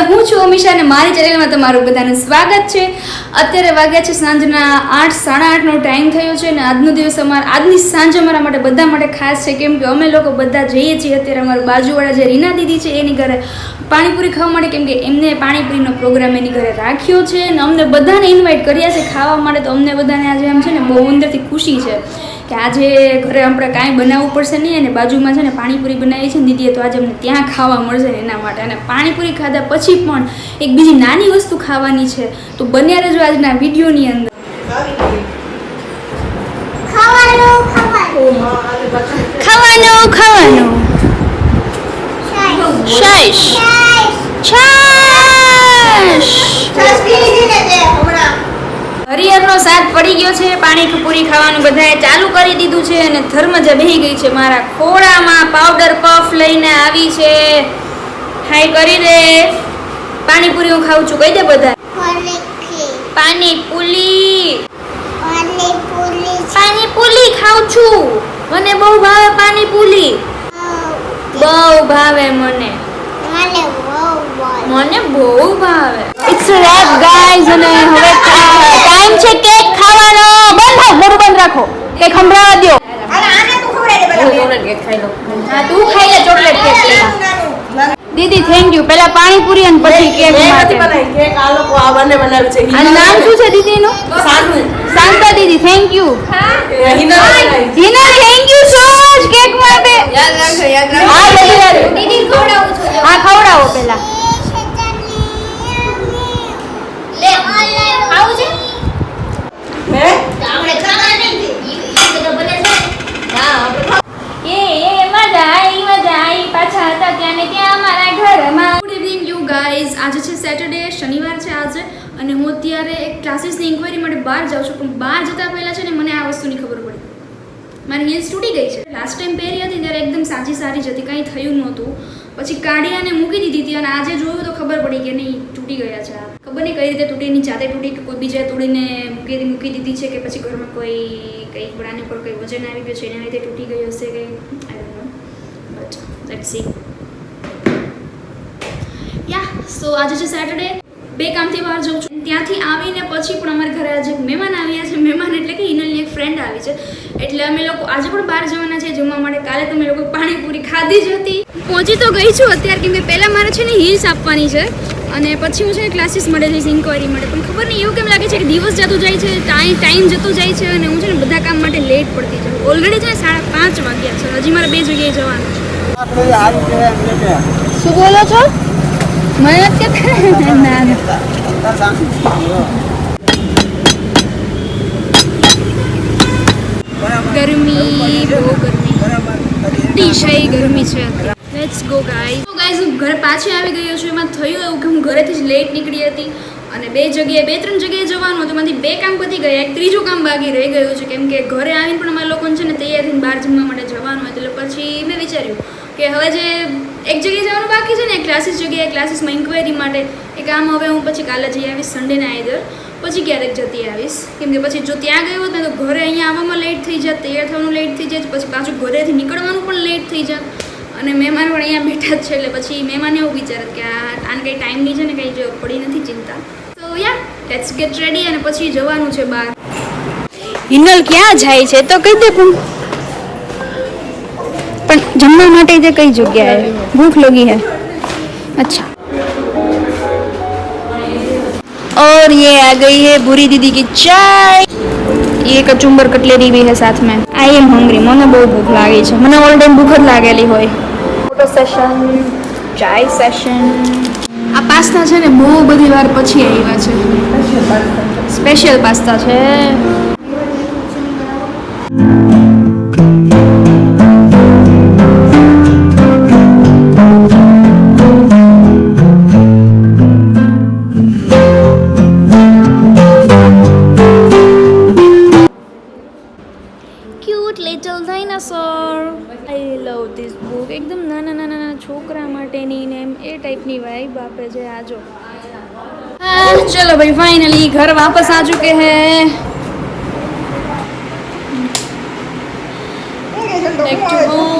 હવે હું છું અમીષા અને મારી ચેનલમાં તમારું બધાનું સ્વાગત છે. અત્યારે વાગ્યા છે સાંજના આઠ, સાડા આઠનો ટાઈમ થયો છે અને આજનો દિવસ અમારા, આજની સાંજ અમારા માટે બધા માટે ખાસ છે. કેમ કે અમે લોકો બધા જઈએ છીએ અત્યારે અમારા બાજુવાળા જે રીના દીદી છે એની ઘરે પાણીપુરી ખાવા માટે. કેમ કે એમને પાણીપુરીનો પ્રોગ્રામ એની ઘરે રાખ્યો છે અને અમને બધાને ઇન્વાઇટ કર્યા છે ખાવા માટે. તો અમને બધાને આજે એમ છે ને બહુ અંદરથી ખુશી છે. કે આજે ઘરે આપણે કાંઈ બનાવવું પડશે નહીં અને બાજુમાં છે ને પાણીપુરી બનાવી છે ને દીદીએ તો આજે અમને ત્યાં ખાવા મળશે એના માટે. અને પાણીપુરી ખાધા પછી પણ એક બીજી નાની વસ્તુ ખાવાની છે. તો બન્યા રહેજો આજના વિડીયોની અંદર. ખાવાનું ખાવાનું. શાઈશ છાશ હરિહરનો સાથ પડી ગયો છે પાણી પૂરી ખાવાનું બધાએ ચાલુ કરી દીધું છે અને ધર્મજા બેહી ગઈ છે. મારા ખોળામાં પાવડર પફ લઈને આવી છે. હાય કરી દે પાણીપુરી હું ખાઉં છું. કહી દે બધા. પાણીપુરી. પાણીપુરી. ખાઉં છું. મને બહુ ભાવે પાણીપુરી બહુ. ભાવે મને. મને બહુ ભાવે. ઇટ્સ રેપ ગાઈઝ અને હવે ટાઈમ છે કેક ખાવાનો? બંધ થાવ મોઢું બંધ રાખો. કેક સંભળાવા દ્યો. હા તું ખાઈ લે ચોકલેટ કેક દીદી થેન્ક યુ પેલા પાણીપુરી અને પછી કેક માટે. અને નામ શું છે દીદીનું? શાંતા દીદી thank you Hina thank you so much cake માટે. યાદ રાખજો યાદ દીદી ખવડાવું છું હા ખવડાવો પેલા લે આવું છે એ એ મજા આવી મજા આવી પાછા હતા ત્યાં ને ત્યાં અમારા ઘરમાં ગુડ ઇવનિંગ યુ ગાઈઝ આજે છે સેટરડે શનિવાર છે આજે અને હું અત્યારે એક ક્લાસીસની ઇન્ક્વાયરી માટે બહાર જાઉં છું, પણ બહાર જતાં પહેલાં છે ને મને આ વસ્તુની ખબર પડી. મારી હિલ્સ તૂટી ગઈ છે. લાસ્ટ ટાઈમ પહેરી હતી ત્યારે એકદમ સાચી સારી જ હતી, કંઈ થયું નહોતું. પછી કાઢી અને મૂકી દીધી હતી અને આજે જોયું તો ખબર પડી કે નહીં, તૂટી ગયા છે ખબર નહીં કઈ રીતે તૂટી, એની જાતે તૂટી કે કોઈ બીજાએ તોડીને મૂકી મૂકી દીધી છે કે પછી ઘરમાં કોઈ, કંઈ ઘોડાની ઉપર કંઈ વજન આવી ગયું છે, એના લીધે તૂટી ગયું હશે કે I don't know but let see so આજે છે સેટરડે બે કામથી બહાર જાઉં છું. ત્યાંથી આવીને પછી પણ અમારા ઘરે આજે મહેમાન આવ્યા છે. મહેમાન એટલે કે હિનલની એક ફ્રેન્ડ આવી છે. એટલે અમે લોકો આજે પણ બહાર જવાના છે. જમવા માટે કાલે તમે લોકો પાણીપુરી ખાધી જ હતી. પહોંચી તો ગઈ છું અત્યારે, કેમ કે પહેલાં મારે છે ને હિલ્સ આપવાની છે. અને પછી હું છે ક્લાસીસ મળે જઈશ ઇન્ક્વાયરી માટે પણ ખબર નહીં, એવું કેમ લાગે છે કે દિવસ જતો જાય છે ટાઈમ ટાઈમ જતો જાય છે અને હું છે ને બધા કામ માટે લેટ પડતી જાઉં. ઓલરેડી છે સાડા પાંચ વાગ્યા છે. હજી મારે બે જગ્યાએ જવાનું છે. શું બોલો છો? મહેનત કે ના ગરમી. બહુ ગરમી. છે હું ઘરે પાછી આવી ગયો છું એમાં થયું એવું કે હું ઘરેથી જ લેટ નીકળી હતી અને બે જગ્યાએ બે ત્રણ જગ્યાએ જવાનું હતું એમાંથી બે કામ પતી ગયા એક ત્રીજું કામ બાકી રહી ગયું છે કેમ કે ઘરે આવીને પણ અમારા લોકોને છે ને તૈયાર થઈને બહાર જમવા માટે જવાનું હોય એટલે પછી મેં વિચાર્યું કે હવે જે એક જગ્યાએ જવાનું બાકી છે ને ક્લાસીસ જગ્યાએ ક્લાસીસમાં ઇન્ક્વાયરી માટે. એ કામ હવે હું પછી કાલે જઈ આવીશ સન્ડેના આઈધર પછી ક્યારેક જતી આવીશ. કેમ કે પછી જો ત્યાં ગયો હોત ને, તો ઘરે અહીંયા આવવામાં લેટ થઈ જાય તૈયાર થવાનું લેટ થઈ જાય પછી પાછું ઘરેથી નીકળવાનું પણ લેટ થઈ જાય અને મહેમાન પણ અહીંયા બેઠા જ છે, એટલે પછી મહેમાન એવું વિચારે કે આને કંઈ ટાઈમની છે ને, કંઈ જો પડી નથી ચિંતા. તો યા લેટ્સ ગેટ રેડી અને પછી જવાનું છે બહાર. હિનલ ક્યાં જાય છે? તો કહી દે પણ પણ જમવા માટે તે કઈ જગ્યાએ ભૂખ લગી है अच्छा और ये आ गई है बुरी दीदी की चाय ये कचुम्बर कटलेरी भी है साथ में आई एम हंग्री મને બહુ ભૂખ લાગી છે મને ઓલ ટાઈમ ભૂખ જ લાગેલી હોય ફોટો સેશન ચાય સેશન આ પાસ્તા છે ને બહુ બધી વાર પછી આવ્યા છે સ્પેશિયલ પાસ્તા છે Cute little dinosaur I love this book એકદમ નાના નાના નાના છોકરા માટેની ને એમ એ ટાઈપની વાઇબ આપે છે આજો ચલો ભાઈ ફાઇનલી ઘર વાપસ આ ચુકે હૈ Back to home.